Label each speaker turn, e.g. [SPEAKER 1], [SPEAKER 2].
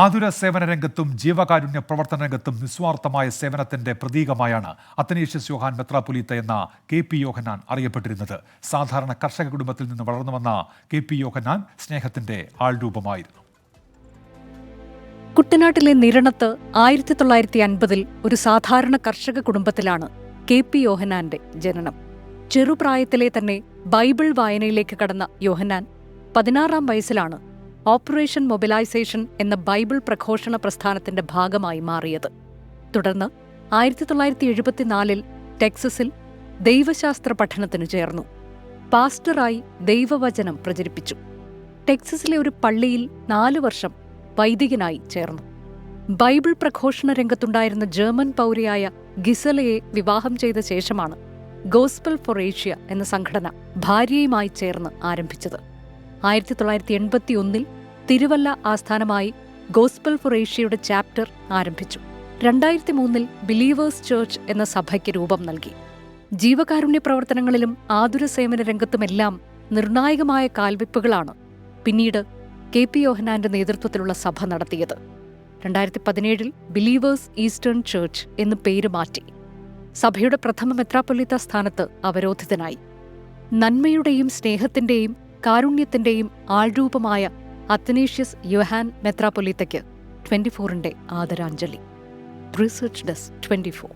[SPEAKER 1] ആതുര സേവന രംഗത്തും ജീവകാരുണ്യ പ്രവർത്തന രംഗത്തും നിസ്വാർത്ഥമായ സേവനത്തിന്റെ പ്രതീകമായാണ് അത്തനേഷ്യസ് യോഹാൻ മെത്രാപൊലീത്ത എന്ന കെ പി യോഹനാൻ അറിയപ്പെട്ടിരുന്നത്. സാധാരണ കർഷക കുടുംബത്തിൽ നിന്ന് വളർന്നു വന്ന കെ പി യോഹനാൻ സ്നേഹത്തിന്റെ ആൾരൂപമായിരുന്നു.
[SPEAKER 2] കുട്ടനാട്ടിലെ നിരണത്ത് ആയിരത്തി തൊള്ളായിരത്തി അൻപതിൽ ഒരു സാധാരണ കർഷക കുടുംബത്തിലാണ് കെ പി യോഹനാന്റെ ജനനം. ചെറുപ്രായത്തിലെ തന്നെ ബൈബിൾ വായനയിലേക്ക് കടന്ന യോഹനാൻ പതിനാറാം വയസ്സിലാണ് ഓപ്പറേഷൻ മൊബിലൈസേഷൻ എന്ന ബൈബിൾ പ്രഘോഷണ പ്രസ്ഥാനത്തിന്റെ ഭാഗമായി മാറിയത്. തുടർന്ന് ആയിരത്തി തൊള്ളായിരത്തി എഴുപത്തിനാലിൽ ടെക്സസിൽ ദൈവശാസ്ത്ര പഠനത്തിനു ചേർന്നു. പാസ്റ്ററായി ദൈവവചനം പ്രചരിപ്പിച്ചു. ടെക്സസിലെ ഒരു പള്ളിയിൽ നാലു വർഷം വൈദികനായി ചേർന്നു. ബൈബിൾ പ്രഘോഷണ രംഗത്തുണ്ടായിരുന്ന ജർമ്മൻ പൗരയായ ഗിസലയെ വിവാഹം ചെയ്ത ശേഷമാണ് ഗോസ്പൽ ഫോർ ഏഷ്യ എന്ന സംഘടന ഭാര്യയുമായി ചേർന്ന് ആരംഭിച്ചത്. ആയിരത്തി തൊള്ളായിരത്തി എൺപത്തി ഒന്നിൽ തിരുവല്ല ആസ്ഥാനമായി ഗോസ്പൽ ഫോർ ഏഷ്യയുടെ ചാപ്റ്റർ ആരംഭിച്ചു. രണ്ടായിരത്തി മൂന്നിൽ ബിലീവേഴ്സ് ചേർച്ച് എന്ന സഭയ്ക്ക് രൂപം നൽകി. ജീവകാരുണ്യ പ്രവർത്തനങ്ങളിലും ആതുര സേവന രംഗത്തുമെല്ലാം നിർണായകമായ കാൽവെപ്പുകളാണ് പിന്നീട് കെ പി യോഹനാന്റെ നേതൃത്വത്തിലുള്ള സഭ നടത്തിയത്. രണ്ടായിരത്തി പതിനേഴിൽ ബിലീവേഴ്സ് ഈസ്റ്റേൺ ചേർച്ച് എന്ന് പേര് മാറ്റി. സഭയുടെ പ്രഥമ മെത്രാപ്പൊലിത്ത സ്ഥാനത്ത് അവരോധിതനായി. നന്മയുടെയും സ്നേഹത്തിന്റെയും കാരുണ്യത്തിന്റെയും ആൾരൂപമായ അത്തനേഷ്യസ് യുഹാൻ മെത്രാപൊലീത്തയ്ക്ക് ട്വന്റി ഫോറിന്റെ ആദരാഞ്ജലി. Research desk twenty four.